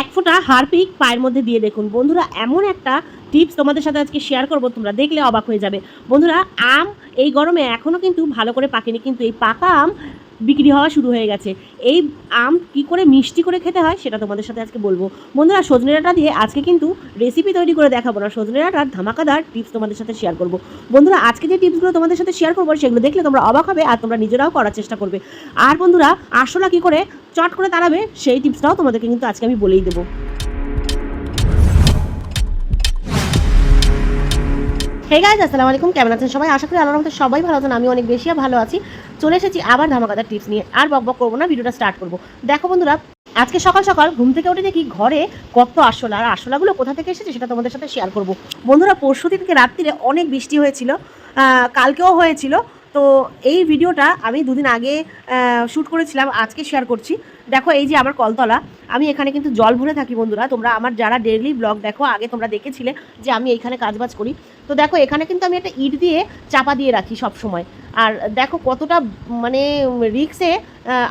এক ফোঁটা হারপিক পায়ের মধ্যে দিয়ে দেখুন। বন্ধুরা, এমন একটা টিপস তোমাদের সাথে আজকে শেয়ার করব, তোমরা দেখলে অবাক হয়ে যাবে। বন্ধুরা, আম এই গরমে এখনও কিন্তু ভালো করে পাকেনি, কিন্তু এই পাকা আম বিক্রি হওয়া শুরু হয়ে গেছে। এই আম কি করে মিষ্টি করে খেতে হয় সেটা তোমাদের সাথে আজকে বলব। বন্ধুরা, সজনে ডাঁটা দিয়ে আজকে কিন্তু রেসিপি তৈরি করে দেখাবো না। সজনে ডাঁটার ধামাকাদার টিপস তোমাদের সাথে শেয়ার করব। বন্ধুরা, আজকে যে টিপসগুলো তোমাদের সাথে শেয়ার করব, সেগুলো দেখলে তোমরা অবাক হবে আর তোমরা নিজেরাও করার চেষ্টা করবে। আর বন্ধুরা, আসলা কি করে চট করে তাড়াবে সেই টিপসটাও তোমাদেরকে কিন্তু আজকে আমি বলেই দেবো। হে গাইজ আসসালামু আলাইকুম কেমন আছেন সবাই? আশা করি আল্লাহর রহমতে সবাই ভালো আছেন। আমি অনেক বেশি ভালো আছি। চলে এসেছি আবার ধামাকাদার টিপস নিয়ে। আর বক বক করব না, ভিডিওটা স্টার্ট করব। দেখো বন্ধুরা, আজকে সকাল সকাল ঘুম থেকে উঠে দেখি ঘরে কত আসলা আর আসলাগুলো কোথা থেকে এসেছে সেটা তোমাদের সাথে শেয়ার করব। বন্ধুরা, পরশু দিনকে রাত্রিরে অনেক বৃষ্টি হয়েছিল কালকেও হয়েছিল। তো এই ভিডিওটা আমি দুদিন আগে শ্যুট করেছিলাম, আজকে শেয়ার করছি। দেখো, এই যে আমার কলতলা, আমি এখানে কিন্তু জল ভরে থাকি বন্ধুরা। তোমরা আমার যারা ডেইলি ব্লগ দেখো, আগে তোমরা দেখেছিলে যে আমি এইখানে কাজবাজ করি। তো দেখো, এখানে কিন্তু আমি একটা ইট দিয়ে চাপা দিয়ে রাখি সব সময় আর দেখো কতটা মানে রিক্সে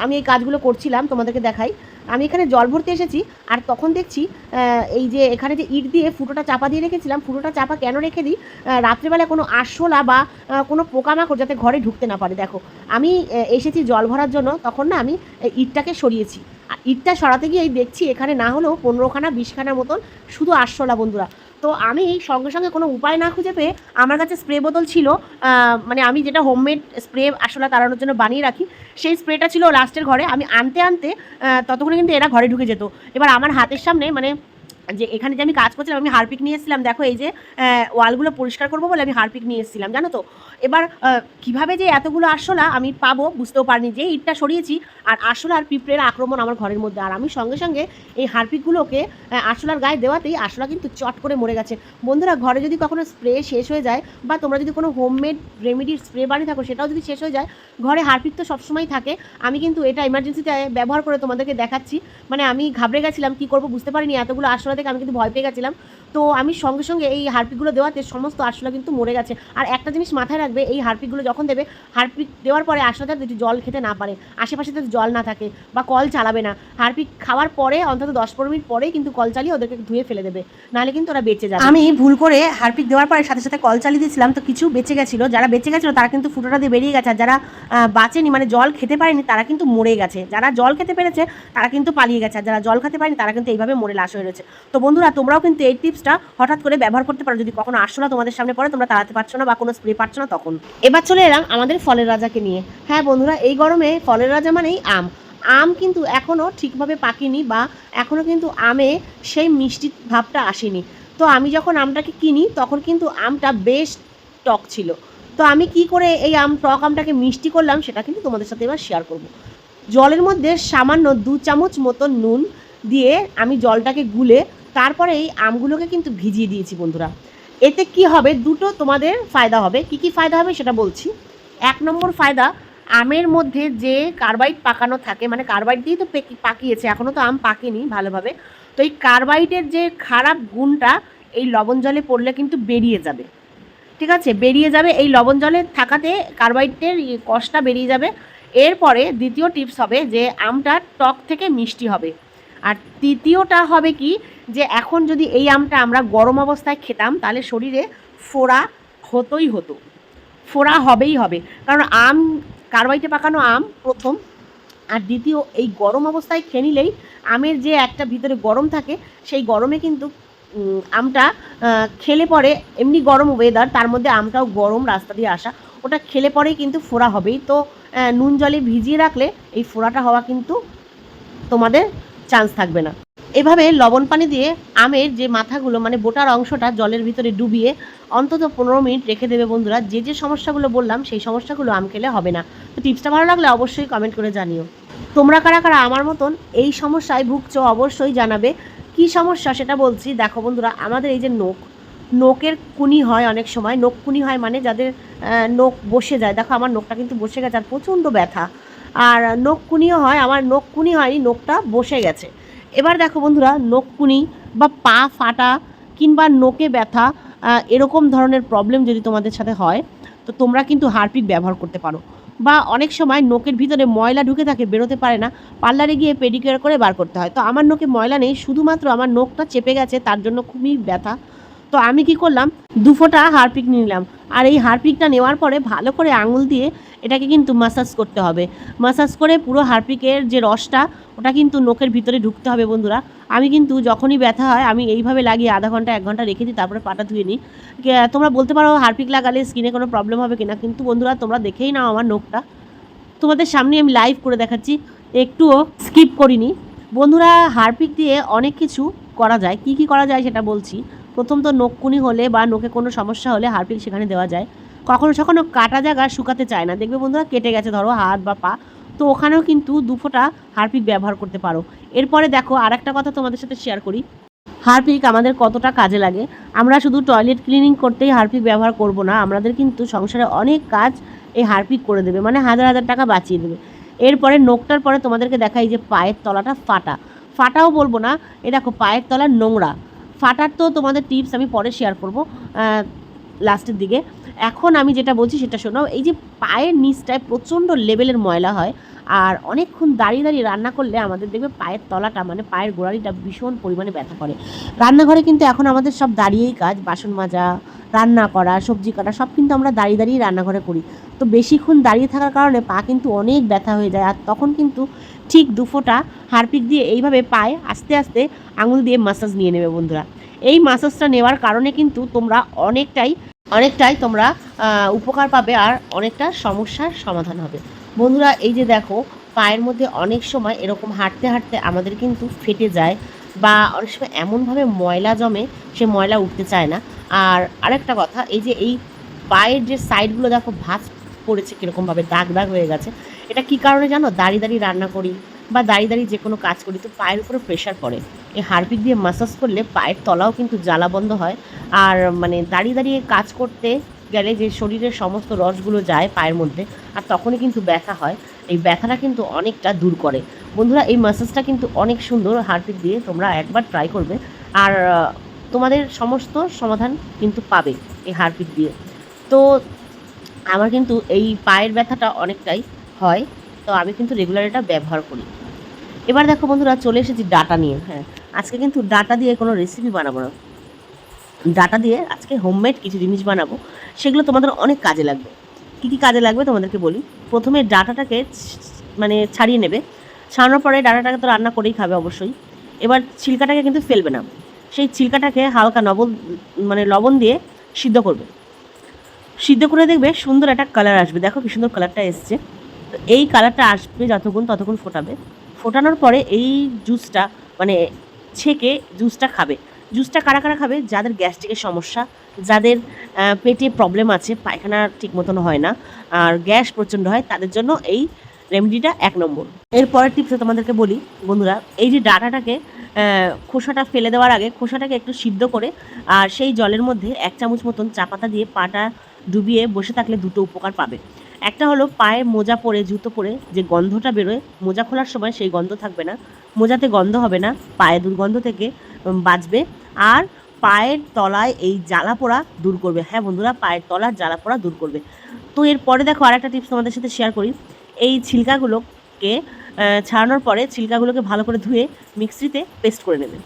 আমি এই কাজগুলো করছিলাম, তোমাদেরকে দেখাই। আমি এখানে জল ভরতে এসেছি, আর তখন দেখছি এই যে এখানে যে ইট দিয়ে ফুটোটা চাপা দিয়ে রেখেছিলাম, ফুটোটা চাপা কেন রেখে দিই? রাত্রেবেলা কোনো আরশোলা বা কোনো পোকামাকড় যাতে ঘরে ঢুকতে না পারে, দেখো। আমি এসেছি জল ভরার জন্য, তখন না আমি ইটটাকে সরিয়েছি। ইটটা সরাতে গিয়েই দেখছি এখানে না হলেও পনেরোখানা বিশখানার মতন শুধু আরশোলা, বন্ধুরা। তো আমি সঙ্গে সঙ্গে কোনো উপায় না খুঁজে পেয়ে আমার কাছে স্প্রে বোতল ছিল মানে আমি যেটা হোমমেড স্প্রে আসলে তাড়ানোর জন্য বানিয়ে রাখি, সেই স্প্রেটা ছিল লাস্টের ঘরে। আমি আনতে আনতে ততক্ষণে কিন্তু এরা ঘরে ঢুকে যেত। এবার আমার হাতের সামনে মানে যে এখানে যে আমি কাজ করছিলাম, আমি হারপিক নিয়ে এসেছিলাম। দেখো এই যে ওয়ালগুলো পরিষ্কার করব বলে আমি হারপিক নিয়ে এসেছিলাম, জানো তো? এবার কীভাবে যে এতগুলো আরশোলা আমি পাবো বুঝতেও পারিনি যে ইটটা সরিয়েছি। আর আরশোলা আর পিঁপড়ের আক্রমণ আমার ঘরের মধ্যে। আর আমি সঙ্গে সঙ্গে এই হারপিকগুলোকে আরশোলার গায়ে দেওয়াতেই আরশোলা কিন্তু চট করে মরে গেছে। বন্ধুরা, ঘরে যদি কখনো স্প্রে শেষ হয়ে যায় বা তোমরা যদি কোনো হোমমেড রেমেডির স্প্রে বানিয়ে থাকো, সেটাও যদি শেষ হয়ে যায়, ঘরে হারপিক তো সবসময় থাকে। আমি কিন্তু এটা ইমার্জেন্সিতে ব্যবহার করে তোমাদেরকে দেখাচ্ছি। মানে আমি ঘাবড়ে গেছিলাম, কি করব বুঝতে পারিনি। এতগুলো আরশোলা থেকে আমি কিন্তু ভয় পেয়ে গেছিলাম। তো আমি সঙ্গে সঙ্গে এই হারপিকগুলো দেওয়াতে সমস্ত আরশোলা কিন্তু মরে গেছে। আর একটা জিনিস মাথায় রাখবে, এই হারপিকগুলো যখন দেবে, হারপিক দেওয়ার পরে আরশোলা যাতে জল খেতে না পারে, আশেপাশে যাতে জল না থাকে বা কল চালাবে না, হারপিক খাওয়ার পরে, অন্তত দশ পনেরো মিনিট পরেই কিন্তু কল চালিয়ে ওদেরকে ধুয়ে ফেলে দেবে। নাহলে কিন্তু ওরা বেঁচে যাবে। আমি ভুল করে হারপিক দেওয়ার পরে সাথে সাথে কল চালিয়ে দিয়েছিলাম, তো কিছু বেঁচে গেছিল। যারা বেঁচে গেছিল, তারা কিন্তু ফুটোটা দিয়ে বেরিয়ে গেছে। আর যারা বাঁচেনি মানে জল খেতে পারেনি, তারা কিন্তু মরে গেছে। যারা জল খেতে পেরেছে, তারা কিন্তু পালিয়ে গেছে। আর যারা জল খেতে পারেনি, তারা কিন্তু এইভাবে মরে লাশ হয়ে রয়েছে। তো বন্ধুরা, তোমরাও কিন্তু এই টিপসটা হঠাৎ করে ব্যবহার করতে পারো। যদি কখনো আসলো তোমাদের সামনে পড়ে, তোমরা তাড়াতে পারছ না বা কোনো স্প্রে পাচ্ছ না তখন। এবার চলে এলাম আমাদের ফলের রাজাকে নিয়ে। হ্যাঁ বন্ধুরা, এই গরমে ফলের রাজা মানেই আম। আম কিন্তু এখনও ঠিকভাবে পাকেনি বা এখনও কিন্তু আমে সেই মিষ্টি ভাবটা আসেনি। তো আমি যখন আমটাকে কিনি, তখন কিন্তু আমটা বেশ টক ছিল। তো আমি কি করে এই আম, টক আমটাকে মিষ্টি করলাম, সেটা কিন্তু তোমাদের সাথে এবার শেয়ার করব। জলের মধ্যে সামান্য দু চামচ মতো নুন দিয়ে আমি জলটাকে গুলে তারপরে এই আমগুলোকে কিন্তু ভিজিয়ে দিয়েছি বন্ধুরা। এতে কি হবে? দুটো তোমাদের ফায়দা হবে। কি কি ফায়দা হবে সেটা বলছি। এক নম্বর ফায়দা, আমের মধ্যে যে কার্বাইড পাকানো থাকে মানে কার্বাইড দিয়েই তো পাকিয়েছে এখনও তো আম পাকেনি ভালোভাবে, তো এই কার্বাইডের যে খারাপ গুণটা, এই লবণ জলে পড়লে কিন্তু বেরিয়ে যাবে। ঠিক আছে? বেরিয়ে যাবে এই লবণ জলে থাকাতে কার্বাইডের ই কষটা বেরিয়ে যাবে। এরপরে দ্বিতীয় টিপস হবে যে, আমটা টক থেকে মিষ্টি হবে। আর তৃতীয়টা হবে কি, যে এখন যদি এই আমটা আমরা গরম অবস্থায় খেতাম, তাহলে শরীরে ফোড়া হতোই হতো। ফোড়া হবেই হবে। কারণ আম কার্বাইটে পাকানো আম প্রথম, আর দ্বিতীয় এই গরম অবস্থায় খেয়ে নিলেই আমের যে একটা ভিতরে গরম থাকে, সেই গরমে কিন্তু আমটা খেলে পরে এমনি গরম ওয়েদার তার মধ্যে আমটাও গরম রাস্তা দিয়ে আসা, ওটা খেলে পরেই কিন্তু ফোড়া হবেই। তো নুন জলে ভিজিয়ে রাখলে এই ফোড়াটা হওয়া কিন্তু তোমাদের চান্স থাকবে না। এভাবে লবণ পানি দিয়ে আমের যে মাথাগুলো মানে বোটার অংশটা জলের ভিতরে ডুবিয়ে অন্তত পনেরো মিনিট রেখে দেবে বন্ধুরা। যে যে সমস্যাগুলো বললাম, সেই সমস্যাগুলো আম খেলে হবে না। তো টিপসটা ভালো লাগলে অবশ্যই কমেন্ট করে জানিও। তোমরা কারা কারা আমার মতন এই সমস্যায় ভুগছো, অবশ্যই জানাবে। কি সমস্যা সেটা বলছি। দেখো বন্ধুরা, আমাদের এই যে নোক নোকের কুনি হয় অনেক সময়। নোক কুনি হয় মানে যাদের নোক বসে যায়। দেখো আমার নোকটা কিন্তু বসে গেছে আর প্রচণ্ড ব্যথা। আর নোক কুনিও হয়, আমার নোক কুনি হয়নি নোকটা বসে গেছে। এবার দেখো বন্ধুরা নোক কুনি বা পা ফাটা কিংবা নোকে ব্যথা এরকম ধরনের প্রবলেম যদি তোমাদের সাথে হয়, তো তোমরা কিন্তু হারপিক ব্যবহার করতে পারো। বা অনেক সময় নোকের ভিতরে ময়লা ঢুকে থাকে, বেরোতে পারে না, পার্লারে গিয়ে পেডিকিউর করে বার করতে হয়। তো আমার নোকে ময়লা নেই, শুধুমাত্র আমার নোকটা চেপে গেছে, তার জন্য খুবই ব্যথা। তো আমি কি করলাম? দু ফোঁটা হারপিক নিলাম। আর এই হারপিকটা নেওয়ার পরে ভালো করে আঙুল দিয়ে এটাকে কিন্তু মাসাজ করতে হবে। মাসাজ করে পুরো হারপিকের যে রসটা, ওটা কিন্তু নোকের ভিতরে ঢুকতে হবে বন্ধুরা। আমি কিন্তু যখনই ব্যথা হয়, আমি এইভাবে লাগিয়ে আধা ঘণ্টা, এক ঘণ্টা রেখে দিই, তারপরে পাটা ধুয়ে নিই। তোমরা বলতে পারো হারপিক লাগালে স্কিনে কোনো প্রবলেম হবে কিনা? কিন্তু বন্ধুরা, তোমরা দেখেই নাও আমার নোকটা তোমাদের সামনে আমি লাইভ করে দেখাচ্ছি। একটুও স্কিপ করিনি। বন্ধুরা হারপিক দিয়ে অনেক কিছু করা যায়। কি কি করা যায় সেটা বলছি। প্রথম তো নখকুনি হলে বা নোকে কোনো সমস্যা হলে হারপিক সেখানে দেওয়া যায়। কখনো কখনো কাটা জায়গা শুকাতে চায় না। দেখবে বন্ধুরা কেটে গেছে, ধরো হাত বা পা। তো ওখানেও কিন্তু দু ফোঁটা হারপিক ব্যবহার করতে পারো। এরপরে দেখো আর একটা কথা তোমাদের সাথে শেয়ার করি। হারপিক আমাদের কতটা কাজে লাগে? আমরা শুধু টয়লেট ক্লিনিং করতেই হারপিক ব্যবহার করব না, আমাদের কিন্তু সংসারে অনেক কাজ এই হারপিক করে দেবে মানে হাজার হাজার টাকা বাঁচিয়ে দেবে। এরপরে নোকটার পরে তোমাদেরকে দেখাই যে পায়ের তলাটা ফাটা। ফাটাও বলব না এ দেখো পায়ের তলা নোংরা। ফাটার তো তোমাদের টিপস আমি পরে শেয়ার করব লাস্টের দিকে। এখন আমি যেটা বলছি সেটা শোনো, এই যে পায়ের নিচটায় প্রচণ্ড লেভেলের ময়লা হয়, আর অনেকক্ষণ দাঁড়িয়ে দাঁড়িয়ে রান্না করলে আমাদের দেখবে পায়ের তলাটা মানে পায়ের গোড়ালিটা ভীষণ পরিমাণে ব্যথা করে। রান্নাঘরে কিন্তু এখন আমাদের সব দাঁড়িয়েই কাজ, বাসন মাজা, রান্না করা, সবজি কাটা, সব কিন্তু আমরা দাঁড়িয়ে দাঁড়িয়ে রান্নাঘরে করি। তো বেশিক্ষণ দাঁড়িয়ে থাকার কারণে পা কিন্তু অনেক ব্যথা হয়ে যায়, আর তখন কিন্তু ঠিক দু দুফোটা হারপিক দিয়ে এইভাবে পায়ে আস্তে আস্তে আঙুল দিয়ে মাসাজ নিয়ে নেবে বন্ধুরা। এই মাসাজটা নেওয়ার কারণে কিন্তু তোমরা অনেকটাই অনেকটাই তোমরা উপকার পাবে আর অনেকটা সমস্যার সমাধান হবে। বন্ধুরা, এই যে দেখো, পায়ের মধ্যে অনেক সময় এরকম হাঁটতে হাঁটতে আমাদের কিন্তু ফেটে যায় বা অনেক সময় এমনভাবে ময়লা জমে, সে ময়লা উঠতে চায় না। আর আরেকটা কথা, এই যে এই পায়ের যে সাইডগুলো দেখো, ভাঁজ পড়েছে, কীরকমভাবে দাগ দাগ হয়ে গেছে। এটা কি কারণে জানো? দাঁড়িয়ে দাঁড়িয়ে রান্না করি বা দাঁড়িয়ে দাঁড়িয়ে যে কোনো কাজ করি, তো পায়ের উপরে প্রেশার পড়ে। এই হারপিক দিয়ে মাসাজ করলে পায়ের তলাও কিন্তু জ্বালা বন্ধ হয়। আর মানে দাঁড়িয়ে দাঁড়িয়ে কাজ করতে গেলে যে শরীরের সমস্ত রসগুলো যায় পায়ের মধ্যে, আর তখনই কিন্তু ব্যথা হয়। এই ব্যথাটা কিন্তু অনেকটা দূর করে। বন্ধুরা, এই মাসাজটা কিন্তু অনেক সুন্দর হারপিক দিয়ে তোমরা একবার ট্রাই করবে। আর তোমাদের সমস্ত সমাধান কিন্তু পাবে এই হারপিক দিয়ে। তো আমার কিন্তু এই পায়ের ব্যথাটা অনেকটাই হয়, তো আমি কিন্তু রেগুলার এটা ব্যবহার করি। এবার দেখো বন্ধুরা, চলে এসেছি ডাটা নিয়ে। হ্যাঁ আজকে কিন্তু ডাটা দিয়ে কোনো রেসিপি বানাবো না। ডাটা দিয়ে আজকে হোমমেড কিছু জিনিস বানাবো, সেগুলো তোমাদের অনেক কাজে লাগবে। কী কী কাজে লাগবে তোমাদেরকে বলি? প্রথমে ডাটাটাকে মানে ছাড়িয়ে নেবে। ছাড়ানোর পরে ডাটাটাকে তো রান্না করেই খাবে অবশ্যই। এবার ছিলকাটাকে কিন্তু ফেলবে না। সেই ছিলকাটাকে হালকা নবল মানে লবণ দিয়ে সিদ্ধ করবে। সিদ্ধ করে দেখবে সুন্দর একটা কালার আসবে। দেখো কি সুন্দর কালারটা এসছে। তো এই কালারটা আসবে যতক্ষণ ততক্ষণ ফোটাবে। ফোটানোর পরে এই জুসটা মানে ছেঁকে জুসটা খাবে। জুসটা কারা কারা খাবে? যাদের গ্যাস্ট্রিকের সমস্যা, যাদের পেটে প্রবলেম আছে, পায়খানা ঠিক মতন হয় না, আর গ্যাস প্রচণ্ড হয়, তাদের জন্য এই রেমেডিটা এক নম্বর। এর পরের টিপসে তোমাদেরকে বলি, বন্ধুরা, এই যে ডাটাটাকে খোসাটা ফেলে দেওয়ার আগে খোসাটাকে একটু সিদ্ধ করে, আর সেই জলের মধ্যে এক চামচ মতন চা পাতা দিয়ে পাটা ডুবিয়ে বসে থাকলে দুটো উপকার পাবে। একটা হলো পায়ে মোজা পরে, জুতো পরে যে গন্ধটা বেরোয়, মোজা খোলার সময় সেই গন্ধ থাকবে না। মোজাতে গন্ধ হবে না, পায়ে দুর্গন্ধ থেকে বাঁচবে। আর পায়ের তলায় এই জ্বালা পোড়া দূর করবে। হ্যাঁ বন্ধুরা, পায়ের তলার জ্বালা পোড়া দূর করবে। তো এরপরে দেখো আর একটা টিপস তোমাদের সাথে শেয়ার করি। এই ছিলকাগুলোকে ছাড়ানোর পরে ছিলকাগুলোকে ভালো করে ধুয়ে মিক্সিতে পেস্ট করে নেবে।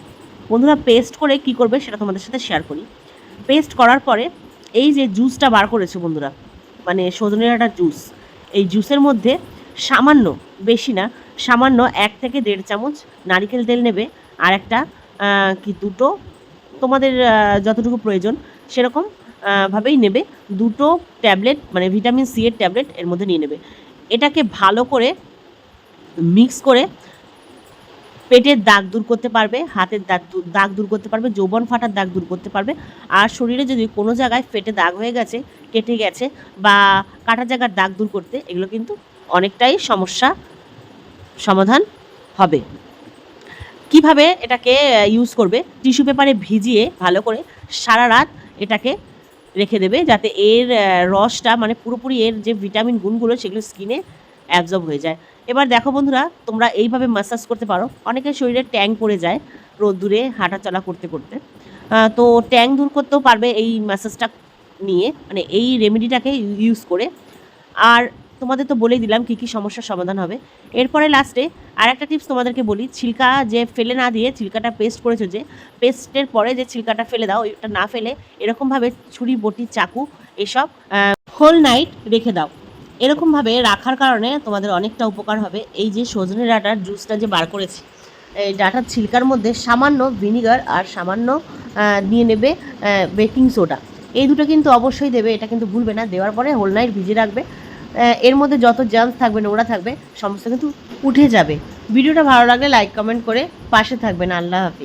বন্ধুরা পেস্ট করে কি করবে সেটা তোমাদের সাথে শেয়ার করি। পেস্ট করার পরে এই যে জুসটা বার করেছে বন্ধুরা মানে সজনের একটা জুস এই জুসের মধ্যে সামান্য, বেশি না, সামান্য এক থেকে দেড় চামচ নারিকেল তেল নেবে, আর একটা কি দুটো, তোমাদের যতটুকু প্রয়োজন, সেরকম ভাবেই নেবে। দুটো ট্যাবলেট মানে ভিটামিন সি এর ট্যাবলেট এর মধ্যে নিয়ে নেবে। এটাকে ভালো করে মিক্স করে পেটের দাগ দূর করতে পারবে, হাতের দাগ দাগ দূর করতে পারবে, যৌবন ফাটার দাগ দূর করতে পারবে। আর শরীরে যদি কোনো জায়গায় ফেটে দাগ হয়ে গেছে, কেটে গেছে বা কাটা জায়গার দাগ দূর করতে, এগুলো কিন্তু অনেকটাই সমস্যা সমাধান হবে। কীভাবে এটাকে ইউজ করবে? টিস্যু পেপারে ভিজিয়ে ভালো করে সারা রাত এটাকে রেখে দেবে, যাতে এর রসটা মানে পুরোপুরি এর যে ভিটামিন গুণগুলো, সেগুলো স্কিনে অ্যাবজর্ব হয়ে যায়। এবার দেখো বন্ধুরা, তোমরা এইভাবে মাসাজ করতে পারো। অনেকের শরীরে ট্যাং পড়ে যায় রোদ্দুরে হাঁটাচলা করতে করতে। তো ট্যাং দূর করতেও পারবে এই ম্যাসাজটা নিয়ে মানে এই রেমেডিটাকে ইউজ করে। আর তোমাদের তো বলেই দিলাম কী কী সমস্যার সমাধান হবে। এরপরে লাস্টে আর একটা টিপস তোমাদেরকে বলি, ছিলকা যে ফেলে না দিয়ে ছিলকাটা পেস্ট করেছ যে পেস্টের পরে যে ছিলকাটা ফেলে দাও, ওইটা না ফেলে এরকমভাবে ছুরি, বটি, চাকু, এসব হোল নাইট রেখে দাও। এরকমভাবে রাখার কারণে তোমাদের অনেকটা উপকার হবে। এই যে সজনে ডাটার জুসটা যে বার করেছি, এই ডাটার ছিলকার মধ্যে সামান্য ভিনিগার আর সামান্য দিয়ে নেবে বেকিং সোডা এই দুটো কিন্তু অবশ্যই দেবে, এটা কিন্তু ভুলবে না। দেওয়ার পরে হোল নাইট ভিজিয়ে রাখবে। এর মধ্যে যত জার্মস থাকবে, নোংরা থাকবে, সমস্ত কিন্তু উঠে যাবে। ভিডিওটা ভালো লাগলে লাইক কমেন্ট করে পাশে থাকবেন। আল্লাহ হাফিজ।